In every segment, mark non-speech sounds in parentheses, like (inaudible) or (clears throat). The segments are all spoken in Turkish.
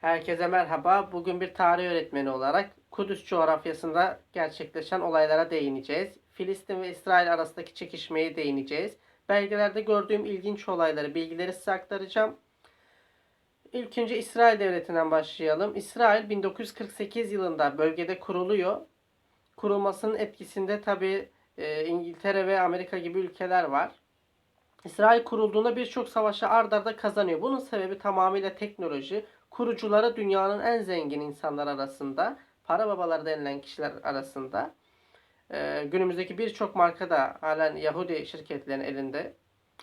Herkese merhaba. Bugün bir tarih öğretmeni olarak Kudüs coğrafyasında gerçekleşen olaylara değineceğiz. Filistin ve İsrail arasındaki çekişmeye değineceğiz. Belgelerde gördüğüm ilginç olayları, bilgileri size aktaracağım. İlk önce İsrail Devleti'nden başlayalım. İsrail 1948 yılında bölgede kuruluyor. Kurulmasının etkisinde tabi İngiltere ve Amerika gibi ülkeler var. İsrail kurulduğunda birçok savaşı ard arda kazanıyor. Bunun sebebi tamamıyla teknoloji. Kurucuları dünyanın en zengin insanlar arasında, para babaları denilen kişiler arasında. Ee, günümüzdeki birçok marka da halen Yahudi şirketlerin elinde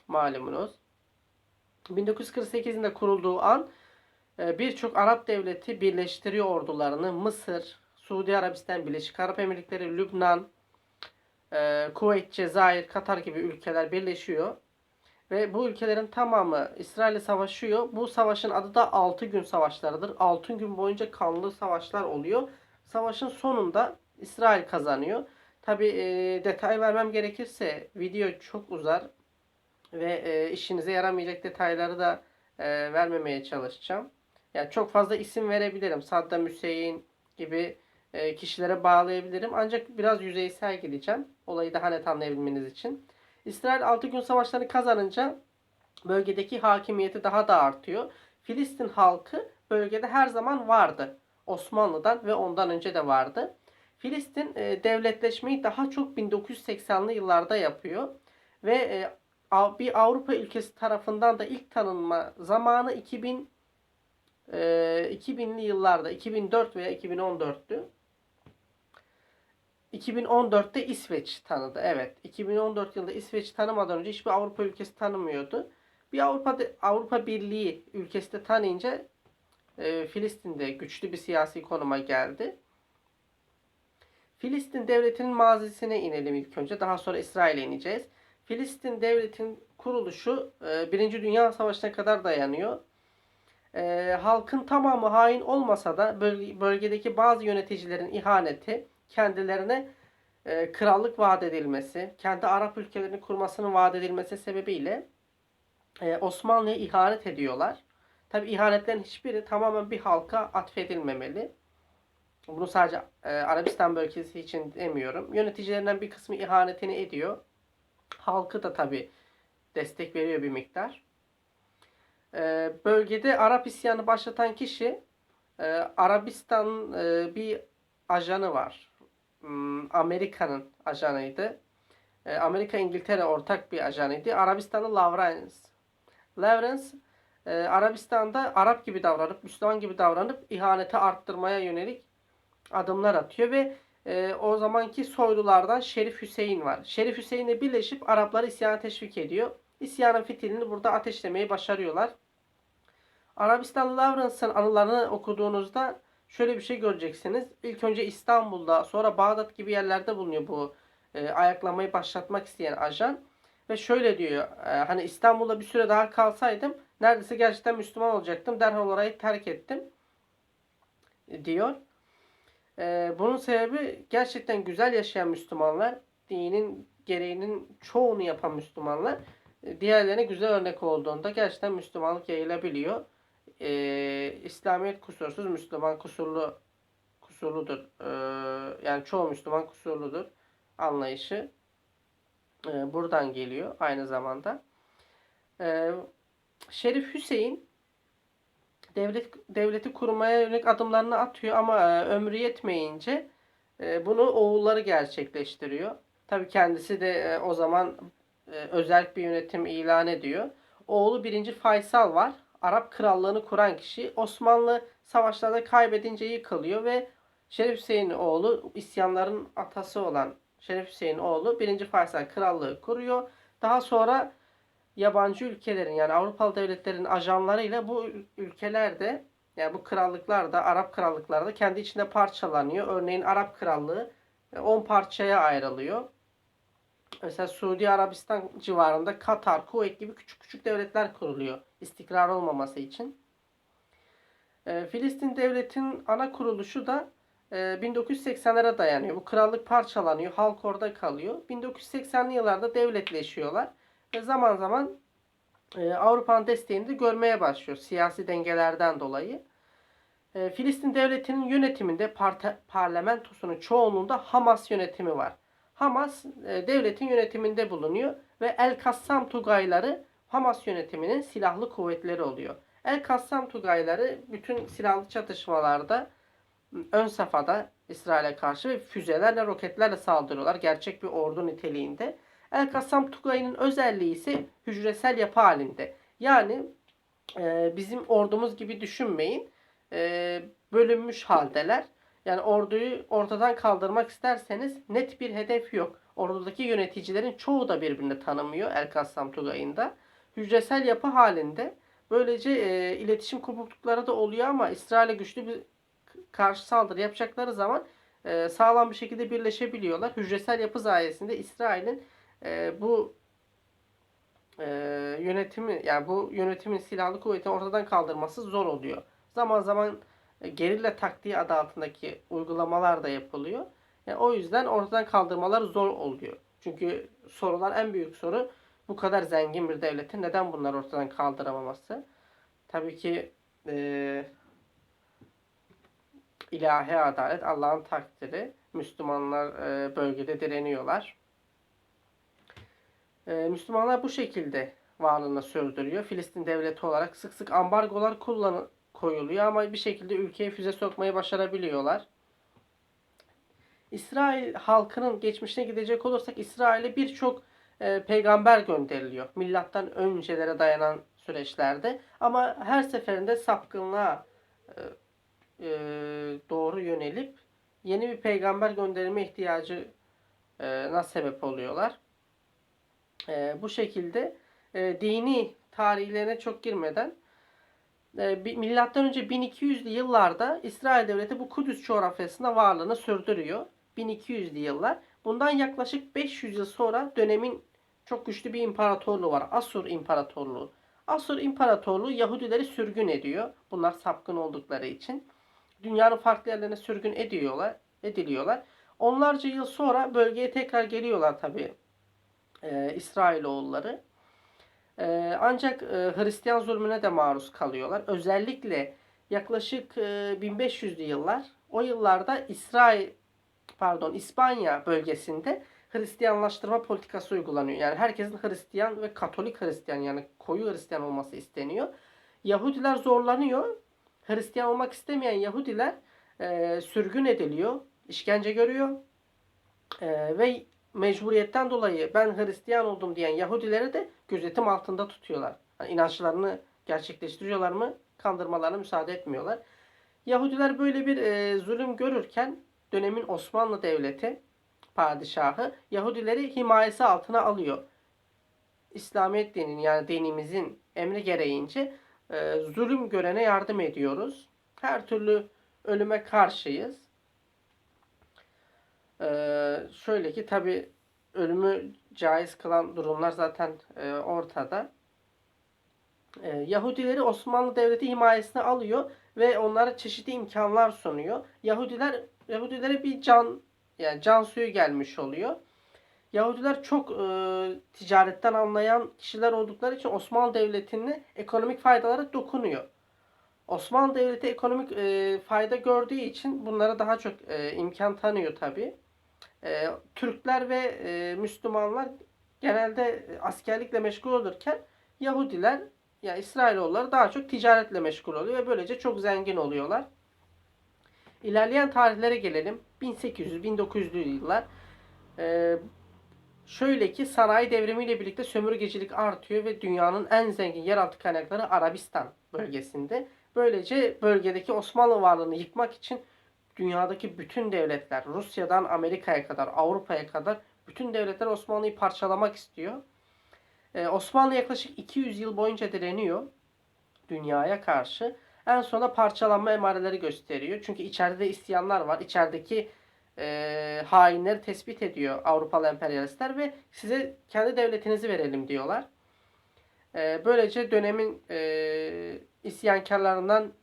malumunuz. 1948'de kurulduğu an e, birçok Arap devleti birleştiriyor ordularını. Mısır, Suudi Arabistan, Birleşik Arap Emirlikleri, Lübnan, e, Kuveyt, Cezayir, Katar gibi ülkeler birleşiyor. Ve bu ülkelerin tamamı İsrail'le savaşıyor. Bu savaşın adı da 6 gün savaşlarıdır. 6 gün boyunca kanlı savaşlar oluyor. Savaşın sonunda İsrail kazanıyor. Tabi e, detay vermem gerekirse video çok uzar. Ve e, işinize yaramayacak detayları da e, vermemeye çalışacağım. Yani çok fazla isim verebilirim. Saddam Hüseyin gibi e, kişilere bağlayabilirim. Ancak biraz yüzeysel gideceğim. Olayı daha net anlayabilmeniz için. İsrail 6 gün savaşlarını kazanınca bölgedeki hakimiyeti daha da artıyor. Filistin halkı bölgede her zaman vardı. Osmanlı'dan ve ondan önce de vardı. Filistin e, devletleşmeyi daha çok 1980'li yıllarda yapıyor. Ve e, bir Avrupa ülkesi tarafından da ilk tanınma zamanı 2000 e, 2000'li yıllarda 2004 veya 2014'tü. 2014'te İsveç tanıdı. Evet. 2014 yılında İsveç tanımadan önce hiçbir Avrupa ülkesi tanımıyordu. Bir Avrupa Avrupa Birliği ülkesi de tanıyınca e, Filistin'de güçlü bir siyasi konuma geldi. Filistin devletinin mazisine inelim ilk önce. Daha sonra İsrail'e ineceğiz. Filistin devletinin kuruluşu e, Birinci Dünya Savaşı'na kadar dayanıyor. E, halkın tamamı hain olmasa da bölge, bölgedeki bazı yöneticilerin ihaneti, kendilerine e, krallık vaat edilmesi, kendi Arap ülkelerini kurmasının vaat edilmesi sebebiyle e, Osmanlı'ya ihanet ediyorlar. Tabi ihanetlerin hiçbiri tamamen bir halka atfedilmemeli. Bunu sadece e, Arabistan bölgesi için demiyorum. Yöneticilerinden bir kısmı ihanetini ediyor. Halkı da tabi destek veriyor bir miktar. E, bölgede Arap isyanı başlatan kişi e, Arabistan'ın e, bir ajanı var. Hmm, Amerika'nın ajanıydı. E, Amerika İngiltere ortak bir ajanıydı. Arabistan'ın Lawrence. Lawrence e, Arabistan'da Arap gibi davranıp, Müslüman gibi davranıp ihaneti arttırmaya yönelik adımlar atıyor ve e, o zamanki soylulardan Şerif Hüseyin var. Şerif Hüseyin'le birleşip Arapları isyana teşvik ediyor. İsyanın fitilini burada ateşlemeyi başarıyorlar. Arabistanlı Lawrence'ın anılarını okuduğunuzda şöyle bir şey göreceksiniz. İlk önce İstanbul'da sonra Bağdat gibi yerlerde bulunuyor bu e, ayaklamayı başlatmak isteyen ajan. Ve şöyle diyor e, hani İstanbul'da bir süre daha kalsaydım neredeyse gerçekten Müslüman olacaktım. Derhal orayı terk ettim e, diyor. E, bunun sebebi gerçekten güzel yaşayan Müslümanlar, dinin gereğinin çoğunu yapan Müslümanlar e, diğerlerine güzel örnek olduğunda gerçekten Müslümanlık yayılabiliyor e, İslamiyet kusursuz, Müslüman kusurlu kusurludur. E, yani çoğu Müslüman kusurludur anlayışı e, buradan geliyor aynı zamanda. E, Şerif Hüseyin devlet devleti kurmaya yönelik adımlarını atıyor ama e, ömrü yetmeyince e, bunu oğulları gerçekleştiriyor. Tabii kendisi de e, o zaman e, özel bir yönetim ilan ediyor. Oğlu 1. Faysal var. Arap krallığını kuran kişi Osmanlı savaşlarda kaybedince yıkılıyor ve Şerif Hüseyin oğlu isyanların atası olan Şerif Hüseyin oğlu 1. Faysal krallığı kuruyor. Daha sonra yabancı ülkelerin yani Avrupalı devletlerin ajanlarıyla bu ülkelerde yani bu krallıklar da Arap krallıkları da kendi içinde parçalanıyor. Örneğin Arap krallığı 10 parçaya ayrılıyor. Mesela Suudi Arabistan civarında Katar, Kuveyt gibi küçük küçük devletler kuruluyor. istikrar olmaması için. E, Filistin devletin ana kuruluşu da e, 1980'lere dayanıyor. Bu krallık parçalanıyor. Halk orada kalıyor. 1980'li yıllarda devletleşiyorlar. Ve zaman zaman e, Avrupa'nın desteğini de görmeye başlıyor. Siyasi dengelerden dolayı. E, Filistin devletinin yönetiminde parte, parlamentosunun çoğunluğunda Hamas yönetimi var. Hamas e, devletin yönetiminde bulunuyor ve El Kassam Tugayları Hamas yönetiminin silahlı kuvvetleri oluyor. El Kassam Tugayları bütün silahlı çatışmalarda ön safhada İsrail'e karşı füzelerle, roketlerle saldırıyorlar. Gerçek bir ordu niteliğinde. El Kassam Tugayı'nın özelliği ise hücresel yapı halinde. Yani e, bizim ordumuz gibi düşünmeyin. E, bölünmüş haldeler. Yani orduyu ortadan kaldırmak isterseniz net bir hedef yok. Ordudaki yöneticilerin çoğu da birbirini tanımıyor Kassam Tugayı'nda. Hücresel yapı halinde. Böylece e, iletişim kopuklukları da oluyor ama İsrail'e güçlü bir karşı saldırı yapacakları zaman e, sağlam bir şekilde birleşebiliyorlar. Hücresel yapı sayesinde İsrail'in e, bu e, yönetimi yani bu yönetimin silahlı kuvvetini ortadan kaldırması zor oluyor. Zaman zaman gerilla taktiği adı altındaki uygulamalar da yapılıyor. Yani o yüzden ortadan kaldırmalar zor oluyor. Çünkü sorulan en büyük soru bu kadar zengin bir devletin neden bunları ortadan kaldıramaması? Tabii ki e, ilahi adalet, Allah'ın takdiri. Müslümanlar e, bölgede direniyorlar. E, Müslümanlar bu şekilde varlığını sürdürüyor. Filistin devleti olarak sık sık ambargolar kullanı koyuluyor ama bir şekilde ülkeye füze sokmayı başarabiliyorlar. İsrail halkının geçmişine gidecek olursak İsrail'e birçok e, peygamber gönderiliyor. Milattan öncelere dayanan süreçlerde. Ama her seferinde sapkınlığa e, e, doğru yönelip yeni bir peygamber gönderilme ihtiyacı e, na sebep oluyorlar. E, bu şekilde e, dini tarihlerine çok girmeden milattan önce 1200'lü yıllarda İsrail devleti bu Kudüs coğrafyasında varlığını sürdürüyor. 1200'lü yıllar. Bundan yaklaşık 500 yıl sonra dönemin çok güçlü bir imparatorluğu var. Asur İmparatorluğu. Asur İmparatorluğu Yahudileri sürgün ediyor. Bunlar sapkın oldukları için. Dünyanın farklı yerlerine sürgün ediyorlar, ediliyorlar. Onlarca yıl sonra bölgeye tekrar geliyorlar tabi e, İsrailoğulları. E, ancak e, Hristiyan zulmüne de maruz kalıyorlar. Özellikle yaklaşık e, 1500'lü yıllar o yıllarda İsrail pardon İspanya bölgesinde Hristiyanlaştırma politikası uygulanıyor. Yani herkesin Hristiyan ve Katolik Hristiyan yani koyu Hristiyan olması isteniyor. Yahudiler zorlanıyor. Hristiyan olmak istemeyen Yahudiler e, sürgün ediliyor, işkence görüyor E, ve mecburiyetten dolayı ben Hristiyan oldum diyen Yahudileri de gözetim altında tutuyorlar. Yani inançlarını gerçekleştiriyorlar mı kandırmalarına müsaade etmiyorlar. Yahudiler böyle bir e, zulüm görürken dönemin Osmanlı Devleti padişahı Yahudileri himayesi altına alıyor. İslamiyet dininin yani dinimizin emri gereğince e, zulüm görene yardım ediyoruz. Her türlü ölüme karşıyız. E, şöyle ki tabi ölümü caiz kılan durumlar zaten e, ortada. E, Yahudileri Osmanlı Devleti himayesine alıyor ve onlara çeşitli imkanlar sunuyor. Yahudiler Yahudilere bir can yani can suyu gelmiş oluyor. Yahudiler çok e, ticaretten anlayan kişiler oldukları için Osmanlı Devleti'nin ekonomik faydaları dokunuyor. Osmanlı Devleti ekonomik e, fayda gördüğü için bunlara daha çok e, imkan tanıyor tabi. E, Türkler ve e, Müslümanlar genelde askerlikle meşgul olurken Yahudiler yani İsrailoğulları daha çok ticaretle meşgul oluyor ve böylece çok zengin oluyorlar. İlerleyen tarihlere gelelim. 1800-1900'lü yıllar. Ee, şöyle ki sanayi devrimiyle birlikte sömürgecilik artıyor ve dünyanın en zengin yeraltı kaynakları Arabistan bölgesinde. Böylece bölgedeki Osmanlı varlığını yıkmak için dünyadaki bütün devletler, Rusya'dan Amerika'ya kadar, Avrupa'ya kadar bütün devletler Osmanlı'yı parçalamak istiyor. Ee, Osmanlı yaklaşık 200 yıl boyunca direniyor dünyaya karşı. En sonunda parçalanma emareleri gösteriyor. Çünkü içeride de isyanlar var. İçerideki e, hainleri tespit ediyor Avrupalı emperyalistler ve size kendi devletinizi verelim diyorlar. E, böylece dönemin e, isyankarlarından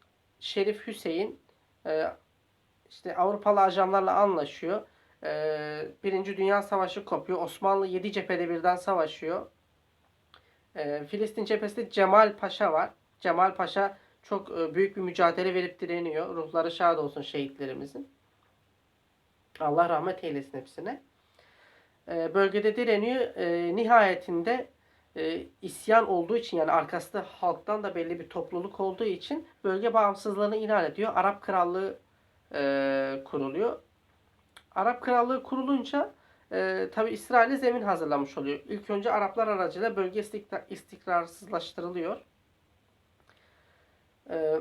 Şerif Hüseyin e, işte Avrupalı ajanlarla anlaşıyor. E, Birinci Dünya Savaşı kopuyor. Osmanlı 7 cephede birden savaşıyor. E, Filistin cephesinde Cemal Paşa var. Cemal Paşa çok e, büyük bir mücadele verip direniyor. Ruhları şad olsun şehitlerimizin. Allah rahmet eylesin hepsine. E, bölgede direniyor. E, nihayetinde e, isyan olduğu için yani arkasında halktan da belli bir topluluk olduğu için bölge bağımsızlığını ilan ediyor. Arap Krallığı e, kuruluyor. Arap Krallığı kurulunca e, tabi İsrail'e zemin hazırlamış oluyor. İlk önce Araplar aracılığıyla bölge istikrar, istikrarsızlaştırılıyor. E, (clears throat)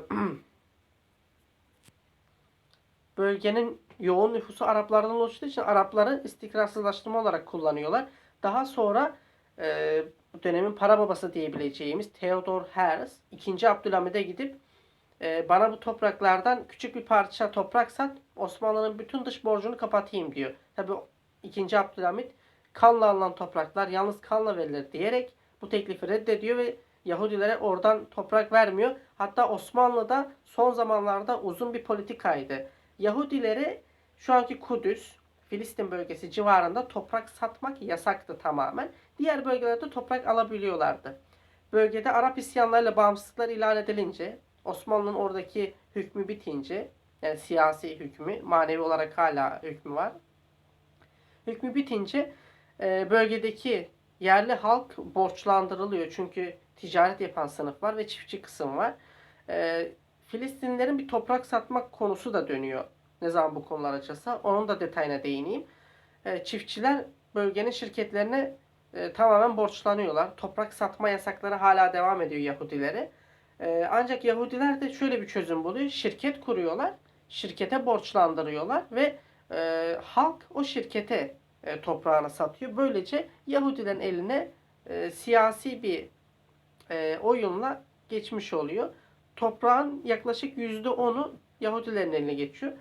bölgenin yoğun nüfusu Araplardan oluştuğu için Arapları istikrarsızlaştırma olarak kullanıyorlar. Daha sonra e, dönemin para babası diyebileceğimiz Theodor Herzl 2. Abdülhamid'e gidip e, bana bu topraklardan küçük bir parça toprak sat Osmanlı'nın bütün dış borcunu kapatayım diyor. Tabi 2. Abdülhamid kanla alınan topraklar yalnız kanla verilir diyerek bu teklifi reddediyor ve Yahudilere oradan toprak vermiyor. Hatta Osmanlı'da son zamanlarda uzun bir politikaydı. Yahudilere şu anki Kudüs, Filistin bölgesi civarında toprak satmak yasaktı tamamen. Diğer bölgelerde toprak alabiliyorlardı. Bölgede Arap isyanlarıyla bağımsızlıklar ilan edilince, Osmanlı'nın oradaki hükmü bitince, yani siyasi hükmü, manevi olarak hala hükmü var. Hükmü bitince e, bölgedeki yerli halk borçlandırılıyor. Çünkü ticaret yapan sınıf var ve çiftçi kısım var. E, Filistinlilerin bir toprak satmak konusu da dönüyor. Ne zaman bu konular açılsa. Onun da detayına değineyim. E, çiftçiler bölgenin şirketlerine tamamen borçlanıyorlar. Toprak satma yasakları hala devam ediyor Yahudilere. E, ancak Yahudiler de şöyle bir çözüm buluyor. Şirket kuruyorlar. Şirkete borçlandırıyorlar ve e, halk o şirkete e, toprağını satıyor. Böylece Yahudilerin eline e, siyasi bir e, oyunla geçmiş oluyor. Toprağın yaklaşık %10'u Yahudilerin eline geçiyor.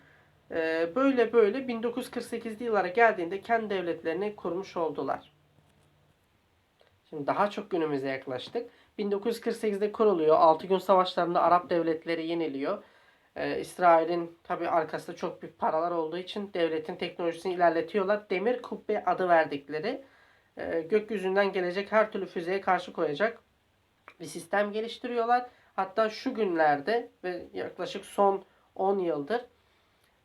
E, böyle böyle 1948'li yıllara geldiğinde kendi devletlerini kurmuş oldular. Şimdi daha çok günümüze yaklaştık. 1948'de kuruluyor. 6 gün savaşlarında Arap devletleri yeniliyor. Ee, İsrail'in tabi arkasında çok büyük paralar olduğu için devletin teknolojisini ilerletiyorlar. Demir kubbe adı verdikleri e, gökyüzünden gelecek her türlü füzeye karşı koyacak bir sistem geliştiriyorlar. Hatta şu günlerde ve yaklaşık son 10 yıldır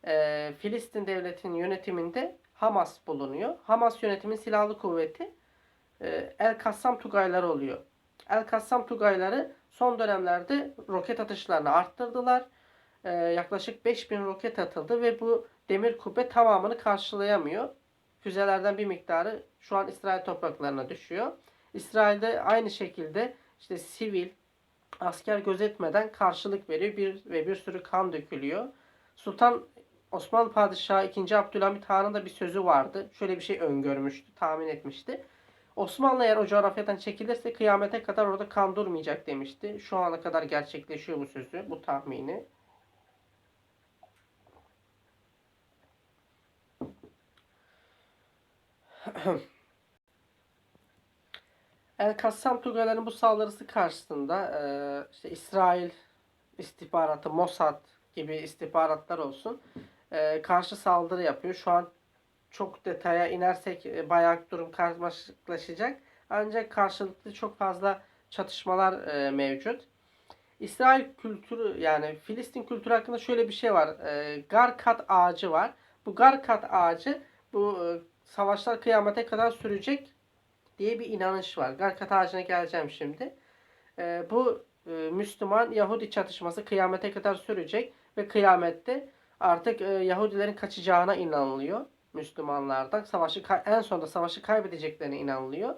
e, Filistin devletinin yönetiminde Hamas bulunuyor. Hamas yönetimin silahlı kuvveti e, El Kassam Tugayları oluyor. El Kassam Tugayları son dönemlerde roket atışlarını arttırdılar. E, yaklaşık 5000 roket atıldı ve bu demir kubbe tamamını karşılayamıyor. Füzelerden bir miktarı şu an İsrail topraklarına düşüyor. İsrail'de aynı şekilde işte sivil, asker gözetmeden karşılık veriyor bir ve bir sürü kan dökülüyor. Sultan Osmanlı Padişahı 2. Abdülhamit Han'ın da bir sözü vardı. Şöyle bir şey öngörmüştü, tahmin etmişti. Osmanlı eğer o coğrafyadan çekilirse kıyamete kadar orada kan durmayacak demişti. Şu ana kadar gerçekleşiyor bu sözü, bu tahmini. (clears throat) El Kassam Tugayların bu saldırısı karşısında e, işte İsrail istihbaratı, Mossad gibi istihbaratlar olsun e, karşı saldırı yapıyor. Şu an çok detaya inersek e, bayağı durum karmaşıklaşacak. Ancak karşılıklı çok fazla çatışmalar e, mevcut. İsrail kültürü yani Filistin kültürü hakkında şöyle bir şey var. E, Garkat ağacı var. Bu Garkat ağacı bu savaşlar kıyamete kadar sürecek diye bir inanış var. Garkat ağacına geleceğim şimdi. Bu Müslüman Yahudi çatışması kıyamete kadar sürecek ve kıyamette artık Yahudilerin kaçacağına inanılıyor. Müslümanlardan. Savaşı en sonunda savaşı kaybedeceklerine inanılıyor.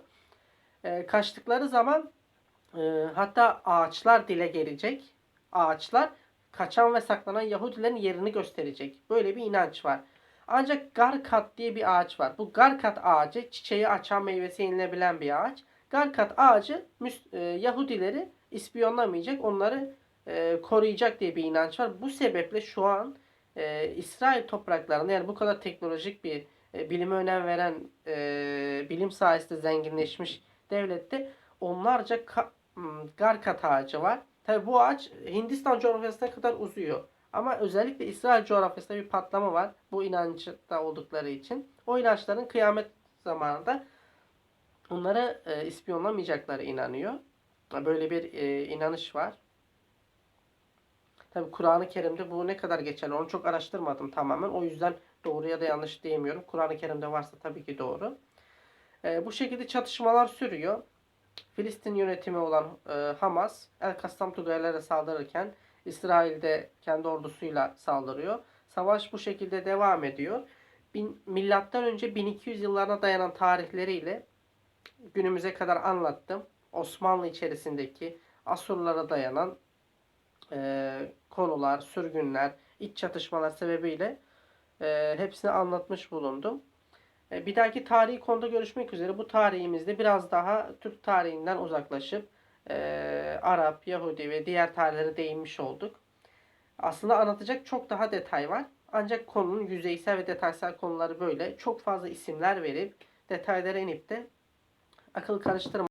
E, kaçtıkları zaman e, hatta ağaçlar dile gelecek. Ağaçlar kaçan ve saklanan Yahudilerin yerini gösterecek. Böyle bir inanç var. Ancak garkat diye bir ağaç var. Bu garkat ağacı çiçeği açan meyvesi yenilebilen bir ağaç. Garkat ağacı e, Yahudileri ispiyonlamayacak, onları e, koruyacak diye bir inanç var. Bu sebeple şu an e, İsrail topraklarında yani bu kadar teknolojik bir e, bilime önem veren e, bilim sayesinde zenginleşmiş devlette onlarca ka- garkat ağacı var. Tabi bu ağaç Hindistan coğrafyasına kadar uzuyor. Ama özellikle İsrail coğrafyasında bir patlama var. Bu inançta oldukları için. O inançların kıyamet zamanında onları e, ispiyonlamayacakları inanıyor. Böyle bir e, inanış var. Tabi Kur'an-ı Kerim'de bu ne kadar geçerli onu çok araştırmadım tamamen. O yüzden doğru ya da yanlış diyemiyorum. Kur'an-ı Kerim'de varsa tabii ki doğru. E, bu şekilde çatışmalar sürüyor. Filistin yönetimi olan e, Hamas El Kassam Tugaylara saldırırken İsrail'de kendi ordusuyla saldırıyor. Savaş bu şekilde devam ediyor. Bin, milattan önce 1200 yıllarına dayanan tarihleriyle günümüze kadar anlattım. Osmanlı içerisindeki Asurlara dayanan e, konular, sürgünler, iç çatışmalar sebebiyle e, hepsini anlatmış bulundum. E, bir dahaki tarihi konuda görüşmek üzere. Bu tarihimizde biraz daha Türk tarihinden uzaklaşıp e, Arap, Yahudi ve diğer tarihlere değinmiş olduk. Aslında anlatacak çok daha detay var. Ancak konunun yüzeysel ve detaysal konuları böyle. Çok fazla isimler verip detaylara inip de akıl karıştırma